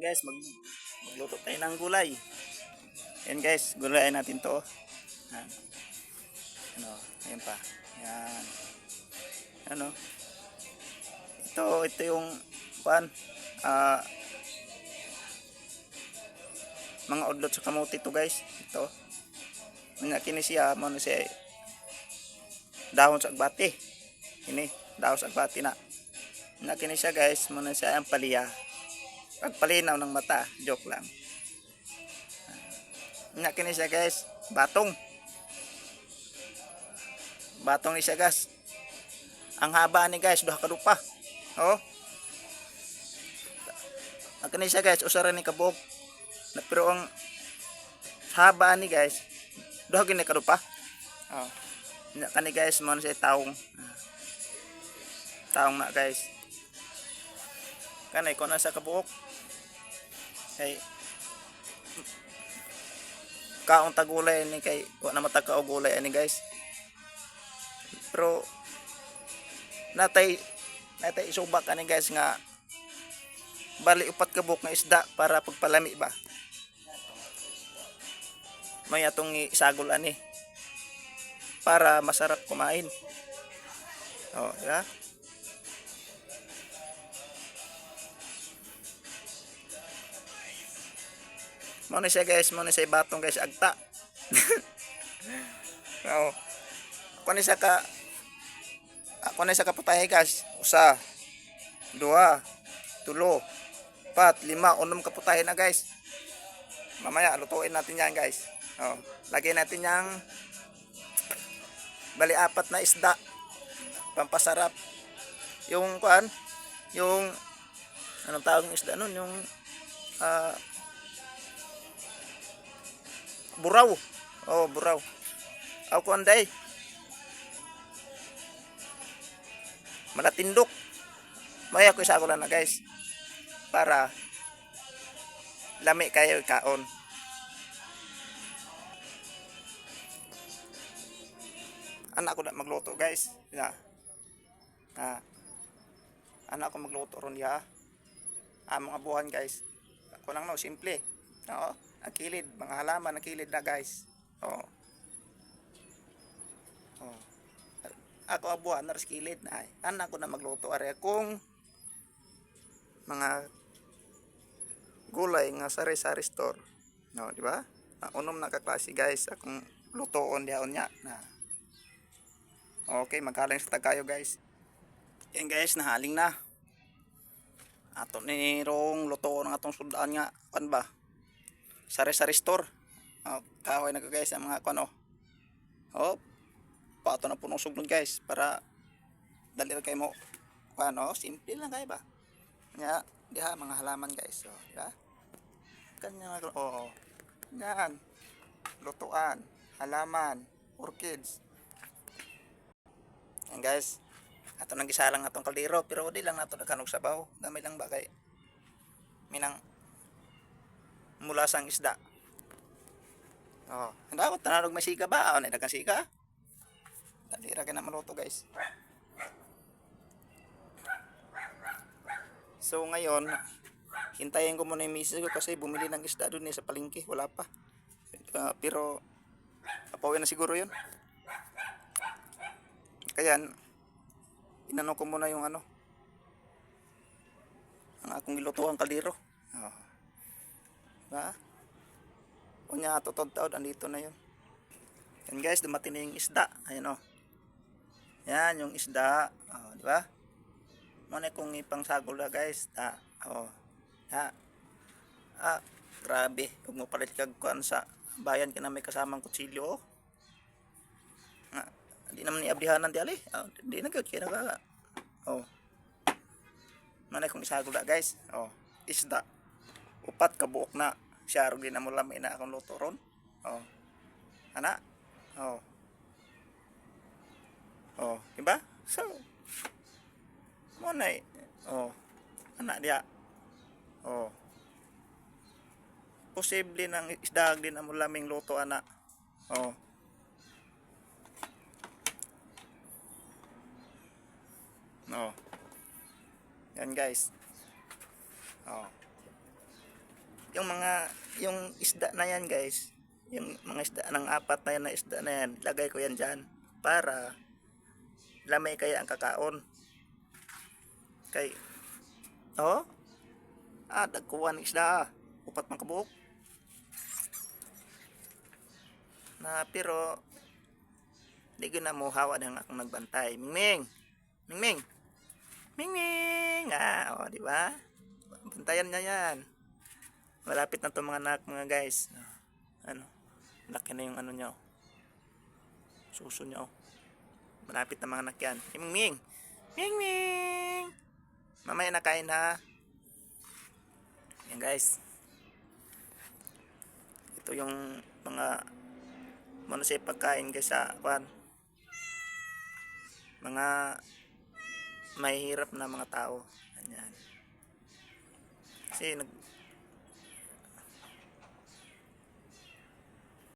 Guys, mag magluto tayo ng gulay. Yan guys, gulayan natin to. Yan. Ano, ayan pa. Yan. Ano. Ito, ito yung pan. Ah mga udlot sa kamuti to guys. Ito. Mga kini siya, mo na dahon sa agbati. Ini, dahon sa agbati na. Mga kini siya guys, mo na siya paliya. Pagpalinaw ng mata, joke lang. Nga kini siya guys, batong. Batong ni siya guys. Ang haba ni guys, duha ka dupa. Oh. Ang kini siya guys, usara ni kabog. Pero ang haba ni guys, duha gini ka dupa. Oh. Nga kani guys, mo na siya taong. Taong na guys. Kanay ko na sa kabuok. Kay kaong tagulay ni kay wa na mataka og gulay ani guys. Pero natay natay isubak ani guys nga bali upat ka buok nga isda para pagpalami ba. May atong isagol ani para masarap kumain. Oh, ya. Mo na siya guys, mo na siya batong guys agta. Oo. Ako na siya ka ako na siya kaputahe guys. Usa, dua, tulo, pat, lima, unom kaputahe na guys. Mamaya lutuin natin yan guys. Oh, lagyan natin yang bali apat na isda. Pampasarap. Yung kuan, yung anong tawag ng isda nun, yung ah buraw. Oh, buraw. Ako anday. Malatindok. May ako isa ko lang na guys. Para lami kayo kaon. Anak ko na magluto guys. Ya. Ah. Anak ko magluto ron ya. Ah, mga buhan guys. Ako lang no, simple. Oo. Ang kilid, mga halaman, ang kilid na guys. Oo. Oo. Ako rin sa kilid na. Anak ko na magluto. Are kung mga gulay nga sari-sari store. No, di ba? Ah, unom na kaklase guys. Akong lutoon dihaon niya. Na. Okay, magkaling sa tagayo guys. Yan guys, nahaling na. Ato ni rong luto ng atong sudaan nga. Kan ba? Sari-sari store. Oh, kahoy na ko guys ang mga kuno. Oh, pato na punong suglod guys para dali ra kay mo ano, simple lang kay ba. Nya, diha mga halaman guys. So, di ba? Kanya nga oh. Yan. Lutuan, halaman, orchids. Yan guys. Ato nang gisalang atong kaldero pero di lang nato nakanog sabaw. Gamay lang ba kay minang mula sang isda. Oh, handa ko tanarog may sika ba? Ano na sika? Dali ra na maluto guys. So ngayon, hintayin ko muna yung misis ko kasi bumili ng isda doon eh, sa palengke, wala pa. Ah, pero apawin na siguro 'yun. Kaya inano ko muna yung ano ang akong gilutuang kaldero. Ba? Unya tutod taod andito na 'yon. Yan guys, dumating na yung isda. Ayun oh. Yan yung isda. Oh, di ba? Muna kung ipang sagol na guys. Ta. Oh. Ha. Ah, grabe. Huwag mo palit kag sa bayan ka na may kasamang kutsilyo. Oh. Nga, hindi naman niablihanan di ali. Oh, hindi na gyud kaya naka. Oh. Muna kung isagol na guys. Oh, isda upat ka buok na. Siya rin na mo lamay na akong luto ron. Oh. Ana? Oh. Oh diba so mo na eh. oh. Ana dia? Oh. Posible nang isdag din mo laming luto ana. Oh. Oh. Yan guys. Oh yung mga yung isda na yan guys. Yung mga isda ng apat na yan na isda na yan lagay ko yan dyan para lamay kaya ang kakaon. Kay oh? Ah dagkuhan ng isda upat man kabuok na pero di ko na mo hawa ng akong nagbantay. Mingming mingming mingming ah oh di ba? Bantayan niya yan malapit na to mga guys. Ano laki na yung ano niya oh. suso niya oh. Malapit na mga anak yan. Ming ming! Ming ming! Mamaya na ha? Yan guys. Ito yung mga ano sa pagkain guys sa kwan. Mga mahihirap na mga tao. Ganyan kasi nag